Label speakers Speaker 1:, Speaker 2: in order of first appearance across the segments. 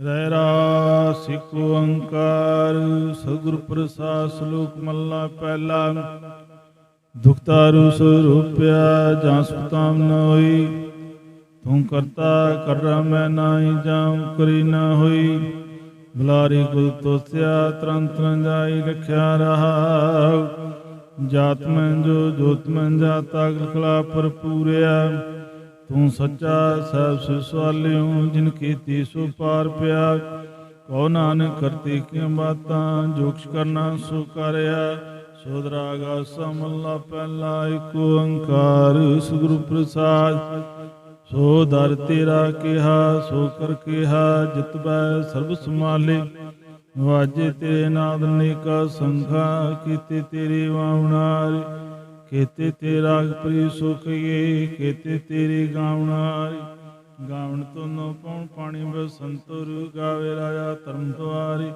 Speaker 1: ਰਹਿ ਰਾ ਸਿਕ ਓੰਕਾਰ, ਸਤਿਗੁਰ ਪ੍ਰਸਾਦ ਸ਼ਲੋਕ ਮੱਲਾ ਪਹਿਲਾ, ਦੁਖਤਾਰੂ ਸਰੂਪਿਆ ਜਾਂ ਸੁਤਾਮ ਨ ਹੋਈ, ਤੂੰ ਕਰਤਾ ਕਰ ਮੈਂ ਨਾਹੀ ਜਾਂ ਕਰੀ ਨ ਹੋਈ, ਬੁਲਾਰੀ ਕੁਲ ਤੋਸਿਆ ਤਰੰਤ ਨ ਜਾਈ ਰਖਿਆ ਰਹਾ, ਜਾਤ ਮੈਂ ਜੋ ਜੋਤ ਮਨ ਜਾਤਾ ਖਲਾ ਭਰਪੂਰਿਆ ਤੂੰ ਸੱਚਾ ਸਭ ਸੁਸਵਾਲਿਓ, ਜਿਨ ਕੀਤੀ ਸੋ ਪਾਰ ਪਿਆ ਕਉ ਨਾਨਕ ਕਰਤੀ ਕੀ ਬਾਤਾਂ ਜੋਕਸ਼ ਕਰਨਾ ਸੋ ਕਰਿਆ। ਸੋਦਰਾਗਾ ਸਮੱਲਾ ਪਹਿਲਾ ਏਕ ਓੰਕਾਰ ਸਤਿਗੁਰੂ ਪ੍ਰਸਾਦ। ਸੋ ਦਰ ਤੇਰਾ ਕਿਹਾ, ਸੋ ਕਰ ਕਿਹਾ, ਜਿਤ ਬੈ ਸਰਬ ਸਮਾਲੇ ਵਾਜੇ ਤੇਰੇ ਨਾਦ ਨੇਕਾ ਸੰਖਾ ਕੀਤੇ ਤੇਰੇ ਵਾਉਣਾਰ ਕੀਤੇ ਤੇਰਾ ਪ੍ਰੀ ਸੁਖੀਏ ਕੀਤੇ ਤੇਰੇ ਗਾਉਣਾਰ ਗਾਵਣ ਤੋਨੋ ਪਉਣ ਪਾਣੀ ਬਸੰਤੁਰ ਗਾਵੇ ਰਾਜਾ ਧਰਮ ਦੁਆਰੇ।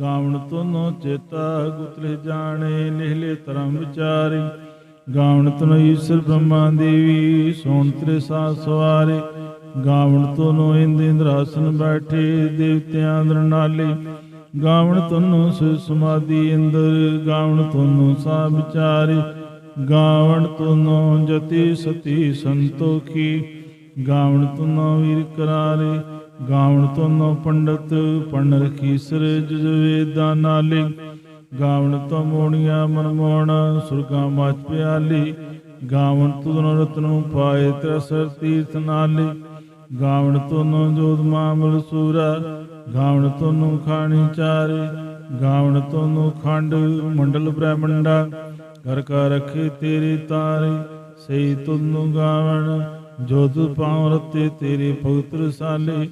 Speaker 1: ਗਾਵਣ ਤੋਨੋ ਚੇਤਾ ਗੁਤਲੇ ਜਾਣੇ, ਨਿਹਲੇ ਧਰਮ ਵਿਚਾਰੇ। ਗਾਵਣ ਤੁਨੋ ਈਸ਼ਰ ਬ੍ਰਹਮਾ ਦੇਵੀ, ਸੋਣ ਤਰੇ ਸਾਥ ਸਵਾਰੇ। ਗਾਵਣ ਤੋਨੋ ਇੰਦ ਇੰਦਰਾਸਨ ਬੈਠੇ, ਦੇਵਤਿਆਂ ਦਰਨਾਲੇ ਗਾਵਣ ਤੋਨੋ ਸ ਸਮਾਧੀ ਇੰਦਰ, ਗਾਵਣ ਤੋਨੋ ਸਾ ਵਿਚਾਰੇ। ਗਾਵਣ ਤੁਨੋ ਜਤੀ ਸਤੀ ਸੰਤੋਖੀ, ਗਾਵਣ ਤੁਨੋ ਵੀਰ ਕਰਾਰੇ, ਗਾਵਣ ਤੁਨੋ ਪੰਡਤ ਪੰਡ ਰਖੀ ਸਰ ਜੁਜ ਨਾਲੇ, ਗਾਵਣ ਤੋ ਮੋਣੀਆਂ ਮਨਮੋਹਣ, ਸੁਰਗਾ ਮਾਚ ਪਿਆਲੀ, ਗਾਵਣ ਤੁਨੋ ਰਤਨੋ ਪਾਏ ਤਰਸਰ ਤੀਰਥ ਨਾਲੇ, ਗਾਵਣ ਤੁਨੋ ਜੋਤ ਮਾਮਲ ਸੂਰਾ, ਗਾਵਣ ਤੁਨੋ ਖਾਣੀ ਚਾਰੇ, ਗਾਵਣ ਤੁਨੋ ਖੰਡ ਮੰਡਲ ਬ੍ਰਹਮੰਡਾ ਕਰ ਕਾ ਰਖੇ ਤੇਰੇ ਤਾਰੇ ਸਈ ਤੁਨੂੰ ਗਾਵਣ। ਜੋ ਤੁ ਪਾਉ ਰਤੇ ਤੇਰੇ ਭਗਤ ਰਸਾਲੇ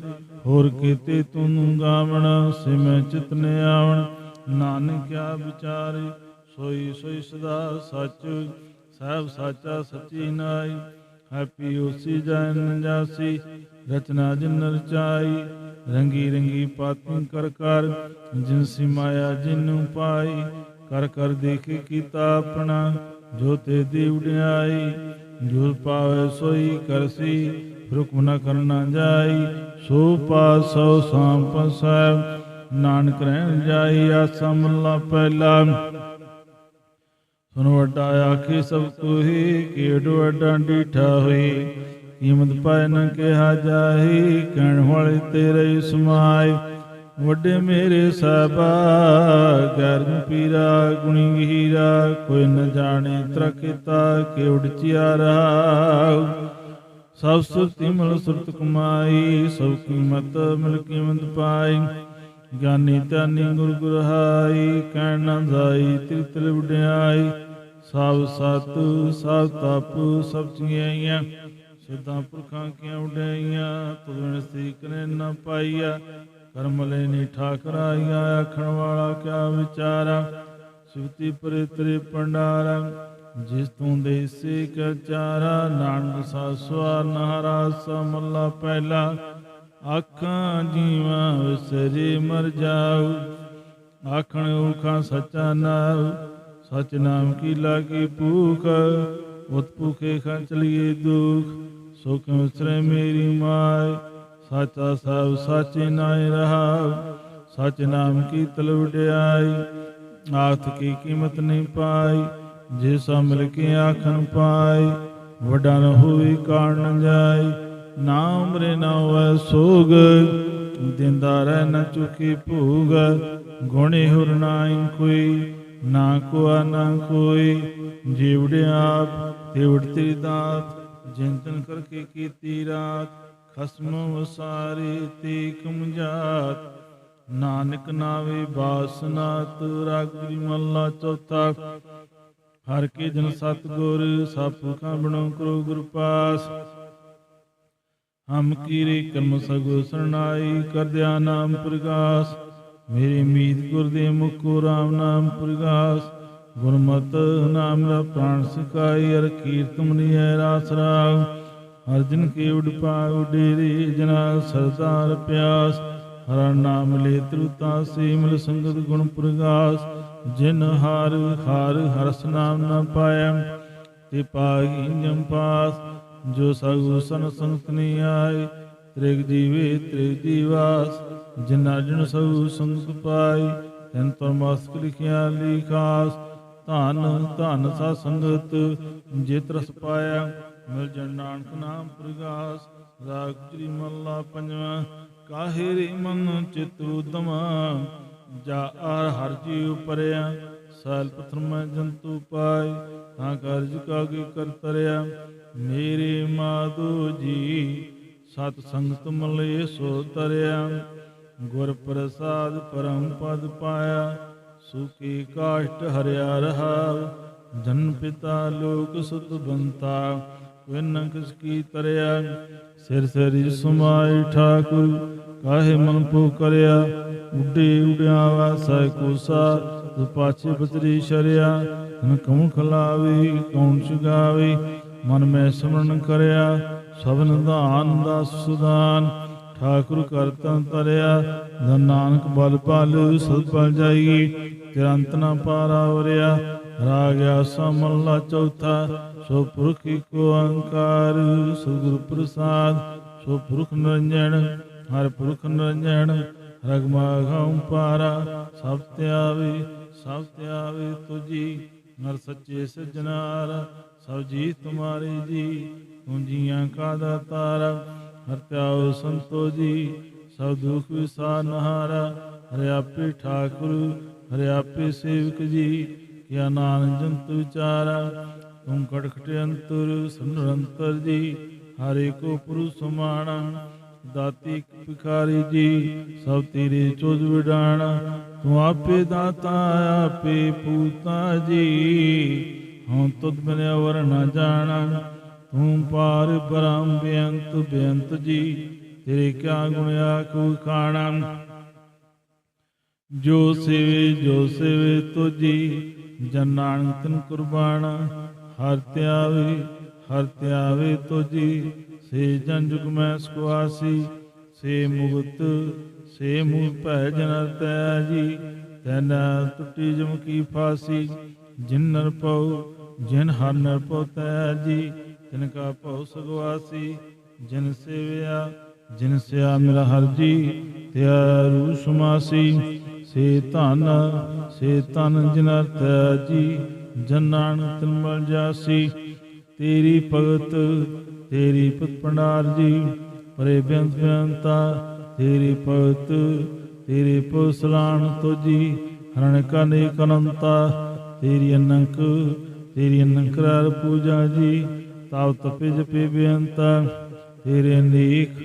Speaker 1: ਹੋਰ ਕੀਤੇ ਤੁਨੂੰ ਗਾਵਣ ਸਿਮੈ ਚਿਤ ਆਵਣ। ਨਾਨਕ ਕਿਆ ਵਿਚਾਰੇ, ਸੋਈ ਸੋਈ ਸਦਾ ਸੱਚ ਸਭ ਸਾਚਾ ਸੱਚੀ ਨਾਈ। ਹੈਪੀ ਉਸੀ ਜਨ ਜਾਸੀ, ਰਚਨਾ ਜਿਨ ਰਚਾਈ ਰੰਗੀ ਰੰਗੀ ਪਾਤੀ ਕਰ ਕਰ, ਜਿਨ ਸੀ ਮਾਇਆ ਜਿਨੂੰ ਪਾਈ। ਕਰ ਕਰ ਦੇਖੇ ਕੀਤਾ ਆਪਣਾ, ਜੋ ਤੇ ਦੀ ਉਡਿਆਈ, ਜੋ ਪਾਵੇ ਸੋਈ ਕਰਸੀ ਹੁਕਮ ਨ ਕਰਨਾ ਜਾਈ, ਸੋ ਪਾਸੋ ਸੰਪ ਸਹਿਬ ਨਾਨਕ ਰਹਿਣ ਜਾਈ, ਆਸਾ ਮੱਲਾ ਪਹਿਲਾ। ਸੁਨ ਵੱਡਾ ਆਖੇ ਸਭ ਕੋਹੀ ਕੀੜ ਵੱਡਾ ਡੀਠਾ ਹੋਈ, ਕੀਮਤ ਪਾਇ ਨ ਕਿਹਾ ਜਾਹੀ, ਕਹਿਣ ਵਾਲੇ ਤੇਰੇ ਹੀ ਸਮਾਏ। ਵੱਡੇ ਮੇਰੇ ਸਾਹਿਬਾ, ਗਰਮ ਪੀਰਾ, ਗੁਣੀ ਗਹੀਰਾ ਕੋਈ ਨ ਜਾਣੇ ਤਰਕਿਤਾ ਕਿ ਉਡਚਿਆ ਰਹਾ ਸਭ ਸੁਰਤੀ ਮਲ ਸੁਰਤ ਕਮਾਈ, ਸਭ ਕੀਮਤ ਮਿਲ ਕੀਮਤ ਪਾਈ। ਗਿਆਨੀ ਧਿਆਨੀ ਗੁਰ ਗੁਰਹਾਈ, ਕਹਿਣ ਨਾ ਜਾਈ ਤਿਰਤਰ ਵਡਿਆਈ। ਸਭ ਸਤ, ਸਭ ਤਪ, ਸਭ ਚਿਆਈਆਂ, ਸਿੱਧਾਂ ਪੁਰਖਾਂ ਕੀਆਂ ਉਡਾਈਆਂ ਤੁਰਨ ਸੀਕ ਨੇ ਨਾ ਪਾਈਆ। ਕਰਮ ਲੈਨੀ ਠਾਕਰਾਈਆ ਆਖਣ ਵਾਲਾ ਕਿਆ ਵਿਚਾਰਾ ਸੁਤੀ ਪਰੇ ਤੇਰੇ ਪੰਡਾਰਾ ਜਿਸ ਤੂੰ ਦੇਸੇ ਕਾ ਨਾਨਕ ਸਾਸਵਾ ਨਹਰਾ ਸਮੱਲਾ ਪਹਿਲਾ ਆਖਾਂ, ਜੀਵਾਂ ਵਿਸਰੇ ਮਰ ਜਾਉ ਆਖਣ ਉਖਾਂ ਸੱਚਾ ਨਾਮ ਸਚ ਨਾਮ ਕੀ ਲਾਗੀ ਭੂਖ? ਉਤ ਭੁਖੇ ਖਾਂ ਚਲੀਏ ਦੁਖ, ਸੁਖ ਵਿਸਰੇ ਮੇਰੀ ਮਾਇ ਸਾਚਾ ਸਭ ਸਾਚੇ ਨਾਇ ਰਹਾ। ਸਚ ਨਾਮ ਕੀ ਤਲ ਵਡਿਆਈ? ਆਖ ਕੀ ਕੀਮਤ ਨਹੀਂ ਪਾਈ? ਜੇ ਸਾ ਮਿਲ ਕੇ ਆਖਣ ਪਾਈ, ਵੱਡਾ ਨ ਹੋਈ ਕਾਣ ਜਾਈ। ਨਾ ਉਮਰੇ ਨਾ ਹੋਵੇ ਸੋਗ, ਦਿੰਦਾ ਰਹਿ ਨ ਚੁਕੀ ਭੂਗ। ਗੁਣੇ ਹੁਰ ਨਾਈ ਕੋਈ, ਨਾ ਕੋਆ ਨਾ ਕੋਈ। ਜੀਵੜੇ ਆਪ, ਤੇ ਦਾਤ, ਜਿੰਤਨ ਕਰਕੇ ਕੀਤੀ ਰਾਤ। ਖਸਮ ਵਸਾਰੇ ਤੇ ਕਮਜਾਤ ਨਾਨਕ ਨਾਵੇ ਬਾਸਨਾ ਤੁਰਾਗਰੀ ਮੱਲਾ ਚੌਥਾ। ਹਰ ਕੇ ਜਨ ਸਤਗੁਰ ਸਤਿ ਬਣੋ ਕਰੋ ਗੁਰ ਪਾਸ। ਹਮ ਕੀਰੇ ਕਰਮ ਸਗੋ ਸਰਣਾਈ, ਕਰਦਿਆ ਨਾਮ ਪ੍ਰਗਾਸ। ਮੇਰੇ ਮੀਤ ਗੁਰ ਦੇ ਮੁਖੋ ਰਾਮ ਨਾਮ ਪ੍ਰਗਾਸ। ਗੁਰਮਤਿ ਨਾਮ ਦਾ ਪ੍ਰਾਣ ਸਿਕਾਈ ਅਰ ਕੀਰਤਨ ਮਨੀਐ ਰਾਸ ਰਾਗ। ਅਰਜਨ ਕੇ ਉਡ ਪਾਉ ਡੇਰੇ ਜਨਾ ਸਰਦਾਰ ਪਿਆਸ, ਹਰਾ ਨਾਮ ਲੈ ਤ੍ਰਿਤਾ ਸੇ ਸੰਗਤ ਗੁਣ ਪ੍ਰਗਾਸ, ਜਿਨ ਹਾਰ ਹਾਰ ਹਰਸ ਨਾਮ ਨਾ ਪਾਇਆ, ਤੇ ਪਾਗੀ ਜਮ ਪਾਸ, ਜੋ ਸਗੂ ਸਨ ਸੰਤ ਨੀ ਆਏ, ਤ੍ਰਿਗ ਜੀਵੇ ਤ੍ਰਿਗ ਜੀਵਾਸ, ਜਿਨ ਅਰਜਨ ਸਗੂ ਸੰਤ ਪਾਈ ਤੈਨ ਤਰ ਲਿਖਿਆ ਲਿਖਾਸ, ਧਨ ਧਨ ਸਾ ਸੰਗਤ ਜਿਤ ਰਸ ਪਾਇਆ ਮਿਲ ਜਨ ਨਾਨਕ ਨਾਮ ਪ੍ਰਗਾਸ। ਰਾਗ ਜੀ ਮੱਲਾ ਪੰਜਵਾਂ, ਕਾਹੇ ਰੇ ਮਨ ਚਿਤ ਉਦਮਾ? ਜਾ ਆਰ ਹਰ ਜੀ ਉਪਰਿਆ, ਸਾਲ ਪਥਰ ਜੰਤੂ ਪਾਈ ਤਾਂ ਕਾਰਜ ਕਾਗੇ ਕਰ ਤਰਿਆ, ਮੇਰੇ ਮਾਧੋ ਜੀ, ਸਤ ਸੰਗਤ ਮਲੇ ਸੋ ਤਰਿਆ। ਗੁਰ ਪ੍ਰਸਾਦ ਪਰਮ ਪਦ ਪਾਇਆ, ਸੁਖੀ ਕਾਸ਼ਟ ਹਰਿਆ ਰਹਾ। ਜਨ ਪਿਤਾ ਲੋਕ ਸੁਤ ਬੰਤਾ ਵਿਨ ਕਿਸ ਕੀ ਤਰਿਆ ਸਿਰ ਸਿਰ ਸੁਮਾਈ ਠਾਕੁਰ, ਕਾਹੇ ਮਨ ਪੋ ਕਰਿਆ? ਉੱਡੇ ਉਡਿਆ ਵਾਸਾ ਕੋਸਾ ਪਾਛੇ ਬਤਰੀ ਸ਼ਰਿਆ। ਤਨ ਕਉ ਖਲਾਵੇ, ਕੌਣ ਚੁਗਾਵੇ ਮਨ ਮੈਂ ਸਿਮਰਨ ਕਰਿਆ ਸਭਨ ਦਾਨ ਦਾ ਸੁਦਾਨ। ਠਾਕੁਰ ਕਰਤਾ ਤਰਿਆ ਧੰਨ ਨਾਨਕ ਬਲ ਪਾਲ, ਸਦ ਪਲ ਜਾਈ। ਤਿਰੰਤ ਨਾ ਪਾਰਾ ਵਰਿਆ ਰਾਗ ਆਸਾ ਮੱਲਾ ਚੌਥਾ ਸੋ ਪੁਰਖ ਕੋ ਅੰਕਾਰ ਸਤਿਗੁਰ ਪ੍ਰਸਾਦ ਸੋ ਪੁਰਖ ਨਿਰੰਜਨ ਹਰ ਪੁਰਖ ਨਿਰੰਜਨ ਰਗਮਾਗਮ ਪਾਰਾ ਸਭ ਤੇ ਆਵੇ, ਸਭ ਤੇ ਆਵੇ ਤੁਜੀ, ਨਰ ਸੱਚੇ ਸਜਨਾਰ ਸਭ ਜੀ ਤੁਮਾਰੇ ਜੀ, ਤੂੰ ਜੀਆਂ ਕਾ ਦਾਤਾਰ, ਹਰ ਤਿਆਉ ਸੰਤੋ ਜੀ, ਸਭ ਦੁਖ ਵਿਸਾਰਨਹਾਰਾ ਹਰਿ ਆਪੇ ਠਾਕੁਰ, ਹਰਿ ਆਪੇ ਸੇਵਕ ਜੀ ਕਿਆ ਨਾਨਕ ਜੰਤ ਵਿਚਾਰਾ, ਤੂੰ ਕਟਖਟ ਅੰਤਰ ਸੁਨਰੰਤਰ ਜੀ, ਹਰੇ ਕੋ ਪੁਰੁ ਸਮਾਣਾ ਦਾਤੀ ਭਿਖਾਰੀ ਜੀ, ਸਭ ਤੇਰੇ ਚੋਜ ਵਿਡਾਣਾ, ਤੂੰ ਆਪੇ ਦਾਤਾ, ਆਪੇ ਪੂਤਾ ਜੀ। ਹਉ ਤੁਧ ਬਿਨ ਅਵਰ ਨਾ ਜਾਣਾ, ਤੂੰ ਪਾਰ ਬ੍ਰਹਮ ਬੇਅੰਤ ਬੇਅੰਤ ਜੀ, ਤੇਰੇ ਕਿਆ ਗੁਣ ਆਖੂ ਖਾਣਾ। ਜੋ ਸੇਵੇ ਜੋ ਸੇਵੇ ਤੁਜੀ ਜਨ ਨਾਨਕ ਤਨ ਕੁਰਬਾਨ, ਹਰ ਧਿਆਵੇ ਹਰ ਧਿਆਵੇ ਤੁਜੀ। ਸੇ ਜਨ ਜੁਗ ਮੈਂ ਸੁਆਸੀ, ਸੇ ਮੁਕਤ, ਸੇ ਮੂਹ ਭੈ ਜਨ ਤੈ ਜੀ ਤੈਨ ਟੁੱਟੀ ਜਮ ਕੀ ਫਾਸੀ, ਜਿਨ ਨਰ ਪਉ, ਜਿਨ ਹਰ ਨਰ ਪਉ ਤੈ ਜੀ ਤਿਨ ਕਾ ਭਉ ਸਗਵਾਸੀ, ਜਿਨ ਸੇਵਿਆ, ਜਿਨ ਸਿਆ ਮੇਰਾ ਹਰ ਜੀ ਤਿਆਰੂ ਸਮਾਸੀ। ਸੇ ਧਨ, ਸੇ ਤਨ ਜਿਨ ਜੀ ਜਨਾਨ ਤਿਨਮਲ ਜਾਸੀ। ਤੇਰੀ ਭਗਤ, ਤੇਰੀ ਪਤ ਭੰਡਾਰ ਜੀ, ਪਰੇ ਬੇਅੰਤ ਬੇਅੰਤਾ, ਤੇਰੀ ਭਗਤ, ਤੇਰੀ ਪਉਸਲਾਣ ਤੁਜੀ, ਹਰਣ ਕਨੇ ਕਨੰਤਾ ਤੇਰੀ ਅਨੰਕ, ਤੇਰੀ ਅਨੰਕਰਾਰ ਪੂਜਾ ਜੀ, ਤਾਵ ਤਪੇ ਜਪੇ ਬੇਅੰਤਾ, ਤੇਰੇ ਨੇਕ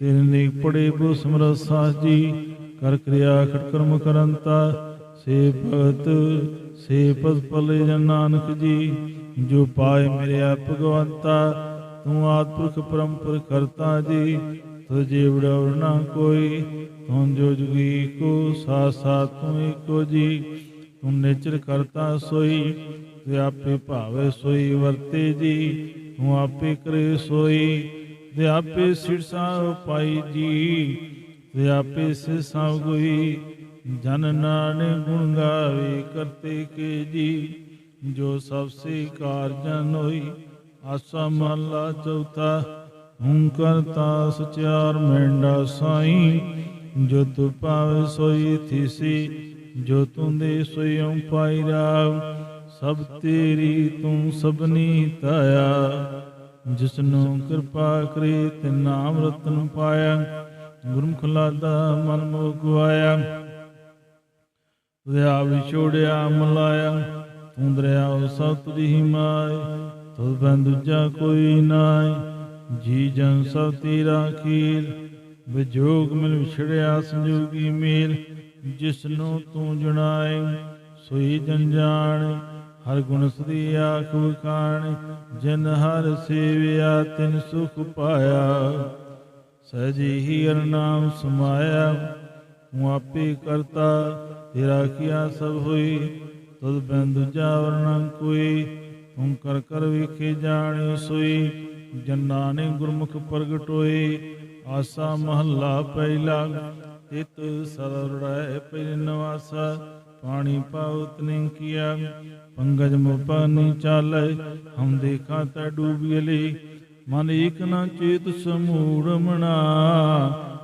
Speaker 1: ਤੇਰੇ ਨੇਕ ਪੜੇ ਬੋ ਸਮਰਸਾ ਜੀ ਕਰ ਕਿਰਿਆ ਖਟ ਕਰਮ ਕਰੰਤਾ, ਸੇ ਭਗਤ, ਸੇ ਪਦ ਪਲੇ ਜਨ ਨਾਨਕ ਜੀ, ਜੋ ਪਾਏ ਮੇਰੇ ਆਪ ਭਗਵੰਤਾ, ਤੂੰ ਆਦਪੁਰਖ ਪਰਮਪੁਰ ਕਰਤਾ ਜੀ ਤੁਝੇ ਵਡਉ ਨਾ ਕੋਈ, ਤੂੰ ਜੋ ਜੁਗੀ ਕੋ ਸਾ ਸਾ ਤੂੰ ਏਕੋ ਜੀ, ਤੂੰ ਨੇਚਰ ਕਰਤਾ ਸੋਈ, ਤੇ ਆਪੇ ਭਾਵੇ ਸੋਈ ਵਰਤੇ ਜੀ, ਤੂੰ ਆਪੇ ਕਰੇ ਸੋਈ, ਤੇ ਆਪੇ ਸਿਰਸਾ ਪਾਈ ਜੀ। ਤੇ ਆਪੇ ਸਿਰਸਾ ਗੋਈ ਜਨ ਨਾਨਕ ਗੁਣ ਗਾਵੇ ਕਰਤੇ ਕੇ ਜੀ, ਜੋ ਸਭ ਸੇ ਕਾਰਜਨ ਹੋਈ, ਆਸਾ ਮਹਲਾ ਚੌਥਾ ਹੂੰ ਕਰਤਾ ਸਚਿਆਰ ਮੈਂਡਾ ਸਾਈ, ਜੋ ਤੂੰ ਪਾਵੇ ਸੋਈ ਥੀਸੀ, ਜੋ ਤੂੰ ਦੇ ਸੋਈਉ ਪਾਈ ਰਾਵ, ਸਭ ਤੇਰੀ ਤੂੰ ਸਭਨੀ ਤਾਇਆ, ਜਿਸਨੂੰ ਕਿਰਪਾ ਕਰੇ ਤੇ ਨਾਮ ਰਤਨ ਪਾਇਆ ਗੁਰਮੁਖ ਲਾਦਾ ਮਨ ਮੋਹ ਗਵਾਇਆ ਵਿਆ ਵਿਛੋੜਿਆ ਮਲਾਇਆ। ਤੂੰ ਦਰਿਆਉ ਸਤ ਦੀ ਮਾਇ ਤੁਧ ਬੰ ਦੂਜਾ ਕੋਈ ਨਾਇ। ਜੀ ਜਨ ਸਭ ਤੇਰਾ ਖੀਲ ਵਿਜੋਗ ਮਿਲ ਵਿਛੜਿਆ ਸੰਜੋਗੀ ਮੇਲ। ਜਿਸਨੂੰ ਤੂੰ ਜੁਣਾਏ, ਸੋਈ ਜਨ ਜਾਣ। ਹਰ ਗੁਣ ਸਦੀ ਆਖ ਵਖਾਣ ਜਿਨ ਹਰ ਸੇਵਿਆ ਤਿਨ ਸੁਖ ਪਾਇਆ। ਸਜੀ ਹੀ ਅਰਨਾਮ ਸਮਾਇਆ ਤੂੰ ਆਪੇ ਕਰਤਾ ਤੇਰਾ ਕੀਆ ਸਭ ਹੋਈ, ਤੁਧ ਬਿਨ ਦੂਜਾ ਵਰਨਾ ਕੋਈ ਤੂੰ ਕਰ ਕਰ ਵੇਖੇ ਜਾਣੇ ਸੋਈ, ਜਨਾਂ ਨੇ ਗੁਰਮੁਖ ਪ੍ਰਗਟ ਹੋਏ, ਆਸਾ ਮਹੱਲਾ ਪਹਿਲਾ, ਤਿਤ ਸਰੜੈ ਪਹਿ ਨਵਾਸਾ, ਪਾਣੀ ਪਾਉਤ ਨੇ ਕੀਆ, ਪੰਗਜ ਮੁਪਨੀ ਚਾਲੈ, ਹਮ ਦੇਖਾ ਤਾ ਡੂਬ ਗਲੇ ਮਨ ਏਕ ਨਾ ਚੇਤ ਸਮੂੜ ਮਣਾ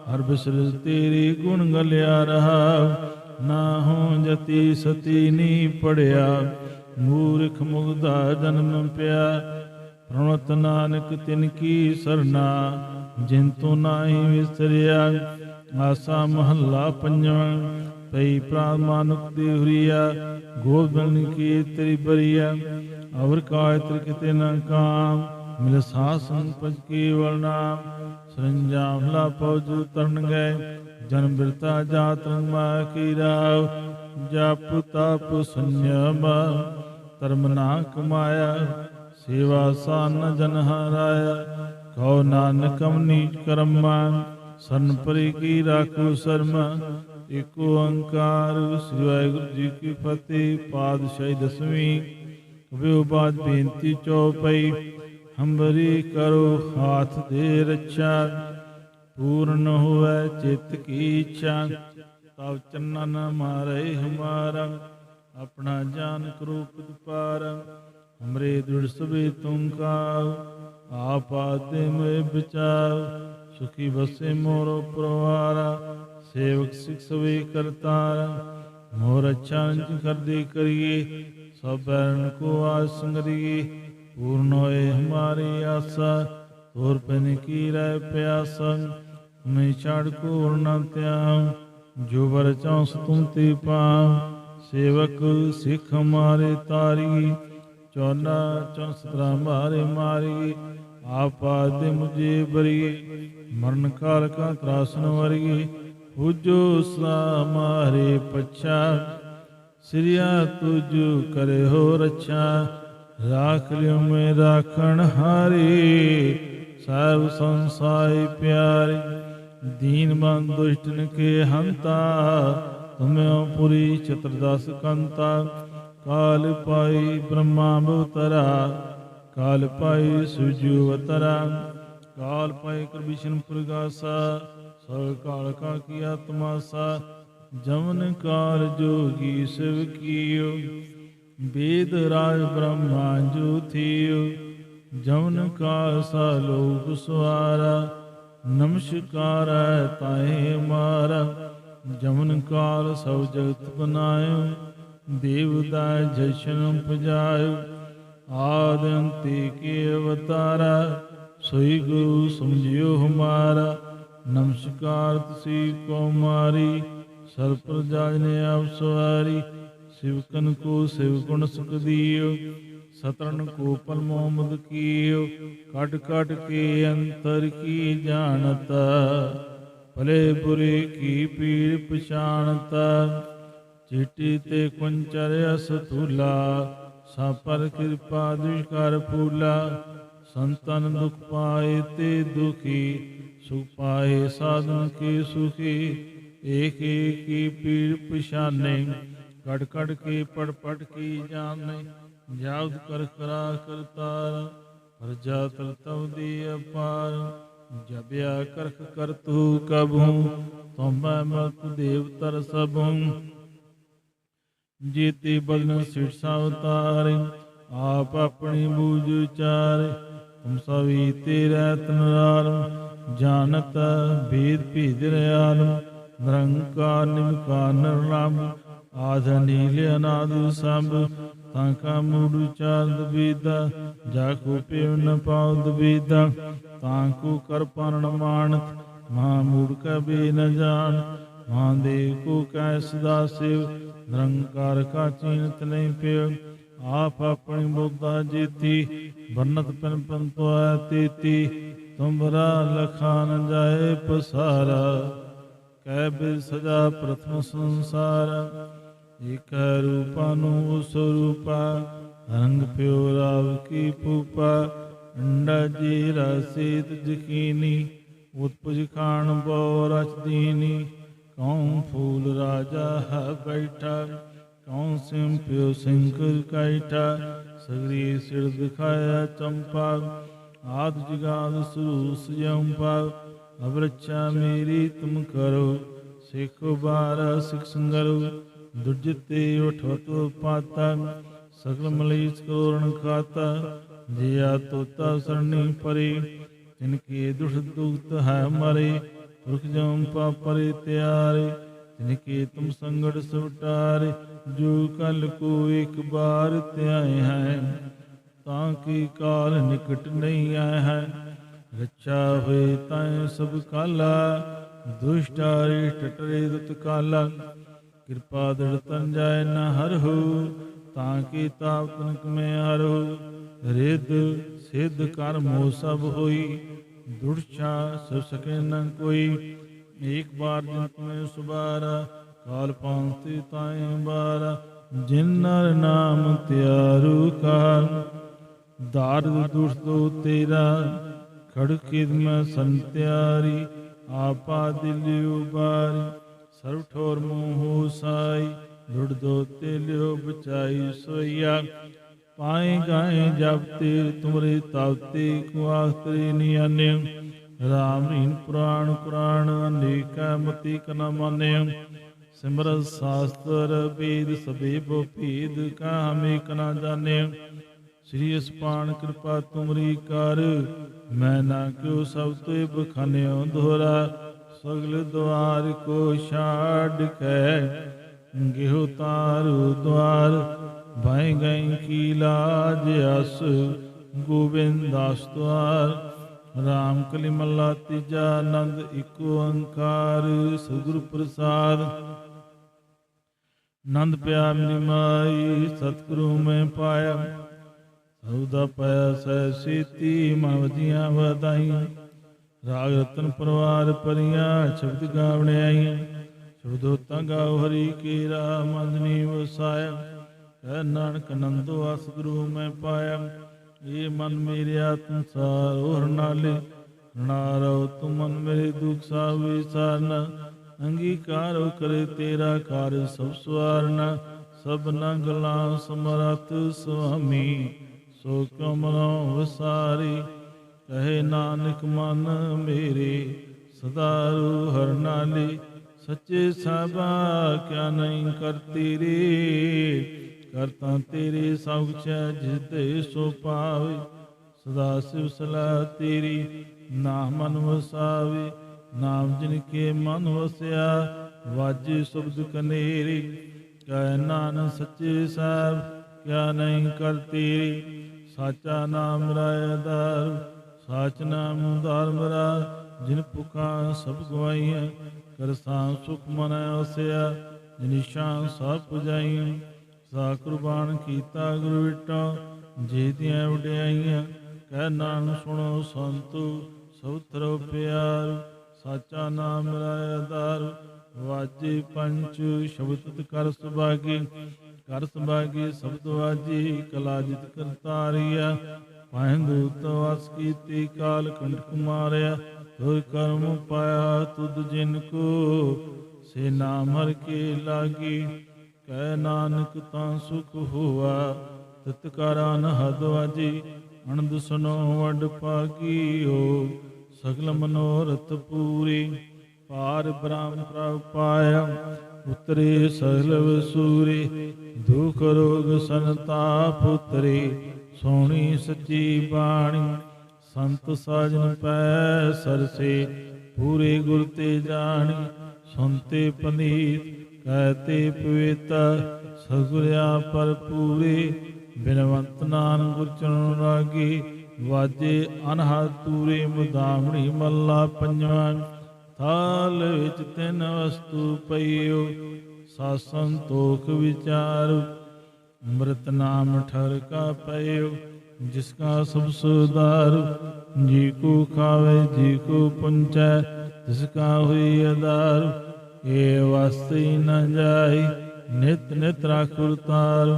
Speaker 1: ਹਰ ਬਿਸਰ ਤੇਰੇ ਗੁਣ ਗਲਿਆ ਰਹਾ। ਨਾ ਹੋ ਜਤੀ ਸਤੀ ਨੀ ਪੜਿਆ, ਮੂਰਖ ਮੁਗਦਾ ਜਨਮ ਪਿਆ। ਪ੍ਰਣਤ ਨਾਨਕ ਤਿਨ ਕੀ ਸਰਨਾ, ਜਿਨ ਤੋ ਨਾਹੀ ਵਿਸਰਿਆ। ਆਸਾ ਮਹੱਲਾ ਪੰਜਵਾਂ, ਪਈ ਪ੍ਰਾਮਾਨੁਕ ਦੇ ਹੁਰੀਆ। ਗੋਬਿੰਦ ਕੀ ਤੇਰੀ ਬਰੀਆ, ਅਵਰ ਕਾਇ ਤਰ ਕਿਤੇ ਨ ਕਾਮ। ਮਿਲ ਸਾਸਨ ਪਜ ਕੀ ਵਰਨਾ ਸਰੰਜਾਮ ਲਾ ਪਉਜ ਤਰਨ ਗਏ। ਜਨਮ ਬਿਰਤਾ ਜਾਤ ਮਾ ਕੀ ਰਾਵ, ਜਪ ਤਪ ਸੰਯਮ, ਧਰਮ ਨਾ ਕਮਾਇਆ ਸੇਵਾ ਸਾਨ ਜਨ ਹਰਾਇਆ। ਕਉ ਨਾਨਕਮ ਨੀਚ ਕਰਮਾ, ਸਰਨ ਪਰੀ ਕੀ ਰਾਖੋ ਸਰਮਾ, ਏਕ ਓੰਕਾਰ ਸ੍ਰੀ ਵਾਹਿਗੁਰੂ ਜੀ ਕੀ ਫਤਿਹ। ਪਾਤਸ਼ਾਹੀ ਦਸਵੀਂ, ਕਬਿਉ ਬਾਦ ਬੇਨਤੀ ਚਉਪਈ ਹੰਬਰੀ ਕਰੋ ਹਾਥ ਦੇ ਰੱਛਾ, ਪੂਰਨ ਹੋਵੇ ਚਿਤ ਕੀ ਇੱਛਾ। ਤਵ ਚੰਨਨ ਮਾਰੇ ਹਮਾਰਾ, ਆਪਣਾ ਜਾਨ ਕਰੋ ਪੁਦ ਪਾਰ ਹਮਰੇ ਦ੍ਰਿੜ ਸਵੇ ਤੁਮ ਕਾ ਆਪ ਆਦੇ ਮੇ ਵਿਚਾਰ ਸੁਖੀ ਬਸੇ ਮੋਰੋ ਪਰਵਾਰਾ, ਸੇਵਕ ਸਿਖ ਸਵੇ ਕਰਤਾਰ। ਮੋਰ ਅੱਛਾ ਅੰਜ ਕਰਦੇ ਕਰੀਏ, ਸਭ ਬੈਰਨ ਕੋ ਆਸ ਸੰਗਰੀਏ ਪੂਰਨ ਹੋਏ ਹਮਾਰੀ ਆਸਾ ਤੋਰ ਪਨ ਕੀ ਰਹਿ ਪਿਆਸਾ ਮੈਂ ਛਾੜ ਕੋ ਨਾ ਤਿਆ ਜੋ ਵਰ ਚਾਂਸ ਤੁਮ ਤੇ ਪਾ ਸੇਵਕ ਸਿੱਖ ਹਮਾਰੇ ਤਾਰੀ, ਚੌਨਾ ਚੌਸਤਰਾ ਮਾਰੇ ਮਾਰੀ, ਆਪਾ ਦੇ ਮੁਝੇ ਬਰੀਏ ਮਰਨ ਕਾਲ ਕਾ ਤਰਾਸਨ ਵਰੀਏ ਹੁਜੋ ਸਾ ਮਾਰੇ ਪਛਾ, ਸਿਰਿਆ ਤੁਜ ਕਰੇ ਹੋ ਰੱਛਾ। ਰਾਖ ਲਿਓ ਮੈਂ ਰਾਖਣ ਹਾਰੇ ਸਭ ਸੰਸਾਈ ਪਿਆਰੇ, ਦੀਨ ਬੰਦ ਦੁਸ਼ਟਨ ਕੇ ਹੰਤਾ ਤੁਮਿਓ ਪੁਰੀ ਚਤਰਦਸ ਕੰਤਾ। ਕਾਲ ਪਾਈ ਬ੍ਰਹਮਾ ਬਉਤਰਾ ਕਾਲ ਪਾਈ ਸੁਜੂ ਅਵਤਰਾ, ਕਾਲ ਪਾਈ ਕਰਬਿਸ਼ਨ ਪੁਰਗਾਸਾ ਸਭ ਕਾਲ ਕਾ ਕੀ ਆਤਮਾਸਾ, ਜਮਨ ਕਾਲ ਜੋਗੀ ਸਿਵ ਕੀਓ। ਵੇਦ ਰਾਜ ਬ੍ਰਹਮਾ ਜੋ ਜਮਨ ਕਾਲ ਸਾ ਲੋਕ ਸਵਾਰਾ ਨਮਸਕਾਰ ਤਾਏ ਮਾਰਾ ਜਮਨ ਕਾਲ ਸਭ ਜਗਤ ਬਨਾਇਓ ਦੇਵਤਾ ਜਸ਼ਨ ਪਜਾਇਓ, ਆਦ ਅੰਤੇ ਕੇ ਅਵਤਾਰਾ, ਸੋਈ ਗੁਰੂ ਸਮਝਿਓ ਹਮਾਰਾ, ਨਮਸਕਾਰ ਤੁਸੀਂ ਕੋ ਮਾਰੀ ਸਰ ਪ੍ਰਜਾ ਨੇ ਆਪ ਸਵਾਰੀ ਸਿਵਕਨ ਕੋ ਸਿਵ ਗੁਣ ਸੁਖ ਦਿਓ ਸਤਰਨ ਕੋ ਪਲ ਮੁਹੰਮਦ ਕੀਓ, ਕਟ ਕਟ ਕੇ ਅੰਤਰ ਕੀ ਜਾਣਤਾ, ਭਲੇ ਬੁਰੇ ਕੀ ਪੀੜ ਪਛਾਣਤਾ, ਚਿੱਟੀ ਤੇ ਕੁੰਚਰ ਅਸਤੂਲਾ ਸਾ ਪਰ ਕਿਰਪਾ ਦੁਸ਼ਕਰ ਫੂਲਾ, ਸੰਤਨ ਦੁਖ ਪਾਏ ਤੇ ਦੁਖੀ, ਸੁਖ ਪਾਏ ਸਾਧਨ ਕੇ ਸੁਖੀ, ਏਕ ਏਕੀ ਕੀ ਪੀੜ ਪਛਾਨੇ ਕੜ ਕੜ ਕੇ ਪੜ ਪੜ ਕੀ ਜਾਣੇ ਜਾਉਦ ਕਰ ਕਰਾ ਕਰਤਾਰ ਪ੍ਰਜਾ ਤਰ ਤਵ ਦੀ ਅਪਾਰ। ਜਬਿਆ ਕਰਖ ਕਰ ਤੂ ਕਬੂ, ਤੁਮੈ ਮਤ ਦੇਵ ਤਰ ਸਭੂ। ਜੀਤੀ ਬਦਨ ਸਿਰ ਅਵਤਾਰ ਆਪ ਆਪਣੀ ਬੂਝ ਉਚਾਰ। ਤੁਮ ਸਭੀ ਤੇਰਾ ਤਨਰਾਰ ਜਾਣਤ ਭੇਦ ਭੇਦ ਰਿਆਲ ਨਿਰੰਕਾਰ ਨਿਮਕਾਰ ਨਿਰਨਾਮ ਆਦ ਨੀਲ ਅਨਾਦ ਸਭ ਤਾਂ ਕਾ ਮੂੜ ਚਾਂਦ ਬੀਦਾ, ਜਾ ਕੋ ਪਿਉ ਨ ਪਾਉਦ ਬੀਦਾ, ਤਾਂ ਕੋ ਕਰ ਪਰਣ ਮਾਨਤ ਮਾ ਮੂੜ ਕਾ ਬੇ ਨ ਜਾਣ, ਮਾਂ ਦੇਵ ਕੋ ਕੈ ਸਦਾ ਸਿਵ, ਨਿਰੰਕਾਰ ਕਾ ਚੀਨਤ ਨਹੀਂ ਪਿਓ ਆਪ ਆਪਣੀ ਬੁੱਧਾ ਜੀਤੀ ਬਰਨਤ ਪਨ ਪੰਤੋ ਆ ਤੀਤੀ, ਤੁਮਰਾ ਲਖਾ ਨ ਜਾਏ ਪਸਾਰਾ, ਕੈ ਬਿ ਸਜਾ ਪ੍ਰਥਮ ਸੰਸਾਰ ਇਕ ਰੂਪਾ ਨੂੰ ਉਸ ਰੰਗ ਪਿਓ ਰਾਵ ਕੀ ਪੂਪਾ ਅੰਡਾ ਜੀ ਰਸੀਤ ਜਕੀਨੀ ਉਤਪਜ ਖਾਨ ਬੋ ਰਚ ਦੀਨੀ। ਕੌਣ ਫੂਲ ਰਾਜਾ ਹੈ ਬੈਠਾ, ਕੌਣ ਸਿਮ ਪਿਓ ਸਿੰਕਰ ਕਾਇਟਾ ਸਗਰੀ ਸਿਰ ਦਿਖਾਇਆ ਚੰਪਾ, ਆਦ ਜਗਾਦ ਸਰੂਸ ਜੰਪਾ ਅਵਰਚਾ ਮੇਰੀ ਤੁਮ ਕਰੋ, ਸਿੱਖ ਬਾਰ ਸਿੱਖ ਸੰਗਰੋ। ਦੁਜਤੇ ਉਠੋ ਤੋ ਪਾਤਾ ਸਗਲ ਮਲੀਸ ਕੋਰਨ ਖਾਤਾ, ਜਿਆ ਤੋਤਾ ਸਰਣੀ ਪਰੇ ਤਿਨਕੇ ਦੁਖ ਦੁਖਤ ਹੈ ਮਰੇ ਦੁਖ ਜਮ ਪਾਪਰੇ ਤਿਆਰੇ ਤਿਨਕੇ ਤੁਮ ਸੰਗੜ ਸੁਟਾਰੇ ਜੋ ਕਲ ਕੋ ਇੱਕ ਬਾਰ ਧਿਆਏ ਹੈ, ਤਾਂ ਕੀ ਕਾਲ ਨਿਕਟ ਨਹੀਂ ਆਇਆ ਹੈ। ਰੱਛਾ ਹੋਏ ਤੈ ਸਭ ਕਾਲਾ ਦੁਸ਼ਟਾਰੀ ਟਟਰੇ ਦੁਤ ਕਾਲਾ ਕਿਰਪਾ ਦ੍ਰਿੜ ਤਨ ਜਾਏ ਨ ਹਰ ਹੋ ਤਾਂ ਕੀ ਤਾਪ ਤਨਕ ਮੈਂ ਹਰ ਹੋ ਸਿੱਧ ਕਰ ਮੋ ਸਭ ਹੋਈ ਦੁਰਛਾ ਸਭ ਸਕੇ ਨ ਕੋਈ। ਏਕ ਬਾਰ ਜਿਨ ਤੁਮੇ ਸੁਬਾਰਾ ਕਾਲ ਪਾਂਤੀ ਤਾਏ ਬਾਰਾ, ਜਿਨ ਨਰ ਨਾਮ ਤਿਆਰੂ ਕਾਲ ਦਾਰਦ ਦੁਸ਼ ਦੋ ਤੇਰਾ ਖੜਕਿਦ ਮੈਂ ਸੰਤਿਆਰੀ ਆਪਾ ਦਿਲ ਉਬਾਰੀ। ਸਰਬ ਠੋਰ ਮੋਹ ਸਾਈ, ਲੁੜ ਤੇ ਲਿਓ ਬਚਾਈ ਸੋਈਆ। ਪਾਏ ਗਾਏ ਜਬ ਤੇ ਤੁਮਰੇ ਤਾਵਤੇ ਕੁਆਸਤਰੀ ਨਿਆਨਿ ਰਾਮ ਰੀਨ ਪੁਰਾਣ ਪੁਰਾਣ ਅਨੇਕਾ ਮਤੀ ਕਨ ਮਾਨਿ। ਸਿਮਰਤ ਸਾਸਤਰ ਵੇਦ ਸਭੇ ਬੋ ਭੇਦ ਕਾਮੇ ਕਨਾ ਜਾਣਿ। ਸ੍ਰੀ ਅਸਪਾਨ ਕਿਰਪਾ ਤੁਮਰੀ ਕਰ, ਮੈਂ ਨਾ ਕਿਉ ਸਭ ਤੇ ਬਖਾਨਿਓ ਦੋਹਰਾ ਸਗਲ ਦਵਾਰ ਕੋ ਛਾੜ ਕੇ ਗਿਹੁ ਤਾਰੂ ਦਵਾਰ ਭਾਈ ਗਈ ਕੀ ਲਾਜ ਅਸ ਗੋਬਿੰਦ ਦਾਸ ਦਵਾਰ ਰਾਮ ਕਲੀ ਮੱਲਾ ਤੀਜਾ ਆਨੰਦ ਇਕ ਓੰਕਾਰ ਸਤਿਗੁਰ ਪ੍ਰਸਾਦ ਨੰਦ ਪਿਆ ਮੇਰੀ ਮਾਈ ਸਤਿਗੁਰੂ ਮੈਂ ਪਾਇਆ ਸੌਦਾ ਪਾਇਆ ਸੈ ਸੀਤੀ ਮਨ ਵਧੀਆਂ ਵਧਾਈਆਂ ਰਾਗ ਰਤਨ ਪਰਵਾਰ ਪਰੀਆਂ, ਸ਼ਬਦ ਗਾਵਣੇ ਆਈਆਂ। ਸ਼ਬਦੋ ਤੰਗਾਉ ਹਰੀ ਕੀਰਾ ਮੰਦਨੀ ਵਸਾਇਆ। ਕਹਿ ਨਾਨਕ ਨੰਦੋ ਅਸ ਗੁਰੂ ਮੈਂ ਪਾਇਆ। ਇਹ ਮਨ ਮੇਰੇ ਆਤਮ ਸਾਰ ਹੋਰ ਨਾਲੇ ਨਾਰੋ ਤੁਮ ਮਨ ਮੇਰੇ ਦੁਖ ਸਾਵੇ ਸਾਰਨਾ ਅੰਗੀਕਾਰੋ ਕਰੇ ਤੇਰਾ ਕਾਰ ਸਭ ਸਵਾਰਨਾ। ਸਭ ਗਲਾਂ ਸਮਰਥ ਸੁਆਮੀ, ਸੋ ਕਿਉ ਵਸਾਰੀ। ਕਹੇ ਨਾਨਕ, ਮਨ ਮੇਰੇ ਸਦਾ ਰੂ ਹਰ ਨਾਲੇ, ਸੱਚੇ ਸਾਬਾ ਕਿਆ ਨਹੀਂ ਕਰਤੀ ਰੇ ਕਰਤਾ ਤੇਰੇ ਸਭ ਕੁਛ ਜਿਸ ਸੋ ਪਾਵੇ ਸਦਾ ਸਿਵ ਸਲਾ ਤੇਰੀ, ਨਾਮ ਮਨ ਵਸਾਵੇ। ਨਾਮ ਜਿਨ ਕੇ ਮਨ ਵਸਿਆ, ਵਾਜੇ ਸ਼ਬਦ ਕਨੇਰੀ। ਕਹਿ ਨਾਨਕ, ਸੱਚੇ ਸਾਹਿਬ ਕਿਆ ਨਹੀਂ ਕਰਤੀ ਸਾਚਾ ਨਾਮ ਰਾਇ ਦਰ ਨਾਮ ਉਦਾਰ ਜਿਨ ਪੁਖਾਂ ਸਭ ਗਵਾਈਆਂ ਕਰਸਾਂ ਸੁਖ ਮਨ ਵਸਿਆ ਜਿਨਿਸ਼ਾਂ ਸਭ ਪੁਜਾਈਆਂ ਸਾ ਕੁਰਬਾਨ ਕੀਤਾ ਗੁਰੂ ਵਿਟੋ ਜੇ ਦੀਆਂ ਵਡਿਆਈਆਂ ਕਹਿ ਨਾਨਕ ਸੁਣੋ ਸੰਤੋ, ਸਭ ਤਰੋ ਪਿਆਰ। ਸਾਚਾ ਨਾਮ ਰਾਇ ਆਧਾਰ, ਵਾਜੇ ਪੰਚ ਸ਼ਬਦ ਕਰ ਸੁਭਾਗੀ। ਕਰ ਸੁਭਾਗੀ ਸ਼ਬਦ ਵਾਜੀ, ਕਲਾ ਜਿਤ ਕਰਤਾਰੀਆ ਪਾਹਿੰਦੂ ਤਵਸ ਕੀਤੀ ਕਾਲ ਕੰਠ ਮਾਰਿਆ ਤੁਰ ਕਰਮ ਪਾਇਆ ਤੁਧ ਜਿਨ ਕੋ। ਸੇ ਨਾਮ ਹਰ ਕੇ ਲਾਗੀ ਕਹਿ ਨਾਨਕ ਤਾਂ ਸੁਖ ਹੋਆ। ਤਿਤ ਕਾਰਨ ਹਦ ਵਾਜੀ ਅਨੰਦ ਸੁਨੋ ਵਡ ਪਾਗੀਓ ਸਗਲ ਮਨੋਰਥ ਪੂਰੀ, ਪਾਰ ਬ੍ਰਹਮ ਪ੍ਰਭ ਪਾਇਆ। ਉਤਰੇ ਸਗਲ ਵਸੂਰੇ, ਦੁਖ ਰੋਗ ਸੰਤਾਪ ਉਤਰੇ। ਸੋਹਣੀ ਸੱਚੀ ਬਾਣੀ, ਸੰਤ ਸਾਜਨ ਪੈ ਸਰਸੇ, ਪੂਰੇ ਗੁਰ ਤੇ ਜਾਣੀ ਸੁਨਤੇ ਪਨੀਤ ਕਹਤੇ ਪਵਿੱਤਾ, ਸਗੁਰਿਆ ਪਰ ਪੂਰੇ, ਬਿਨਵੰਤ ਨਾਨਕ ਗੁਰ ਚਰਨ ਰਾਗੀ, ਵਾਜੇ ਅਨਹਦ ਤੂਰੇ, ਮੁਦਾਮਣੀ ਮੱਲਾ ਪੰਜਵਾਂ, ਥਾਲ ਵਿੱਚ ਤਿੰਨ ਵਸਤੂ ਪਈਓ, ਸਾਸਨ ਸੰਤੋਖ ਵਿਚਾਰ ਅੰਮ੍ਰਿਤ ਨਾਮ ਠਰ ਕਾ ਪਈਓ ਜਿਸ ਕਾ ਸਭ ਸੁਦਾਰ ਜੀ ਕੋ ਖਾਵੇ, ਜੀ ਕੋ ਪੁੰਚੈ, ਤਿਸ ਕਾ ਹੋਈ ਅਦਾਰ ਏ ਵਾਸੀ ਨ ਜਾਈ, ਨਿਤ ਨਿਤ ਰਾਖੁਰ ਤਾਰ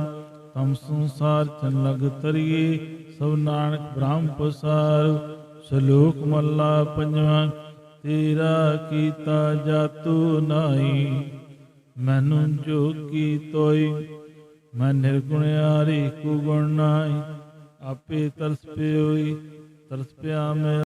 Speaker 1: ਤਮ ਸੰਸਾਰ ਚਨ ਲਗ ਤਰੀਏ, ਸਭ ਨਾਨਕ ਬ੍ਰਹਮ ਪਸਾਰ। ਸ਼ਲੋਕ ਮੱਲਾ ਪੰਜਵਾਂ, ਤੇਰਾ ਕੀਤਾ ਜਾਤੂ ਨਾਹੀ, ਮੈਨੂੰ ਜੋਗੀ ਤੋਈ ਮੈਂ ਨਿਰਗੁਣ ਆਰੀ ਕੋ ਗੁਣ ਨਾਹੀ ਆਪੇ ਤਰਸ ਪਿਓਈ ਤਰਸ ਪਿਆ ਮੈਂ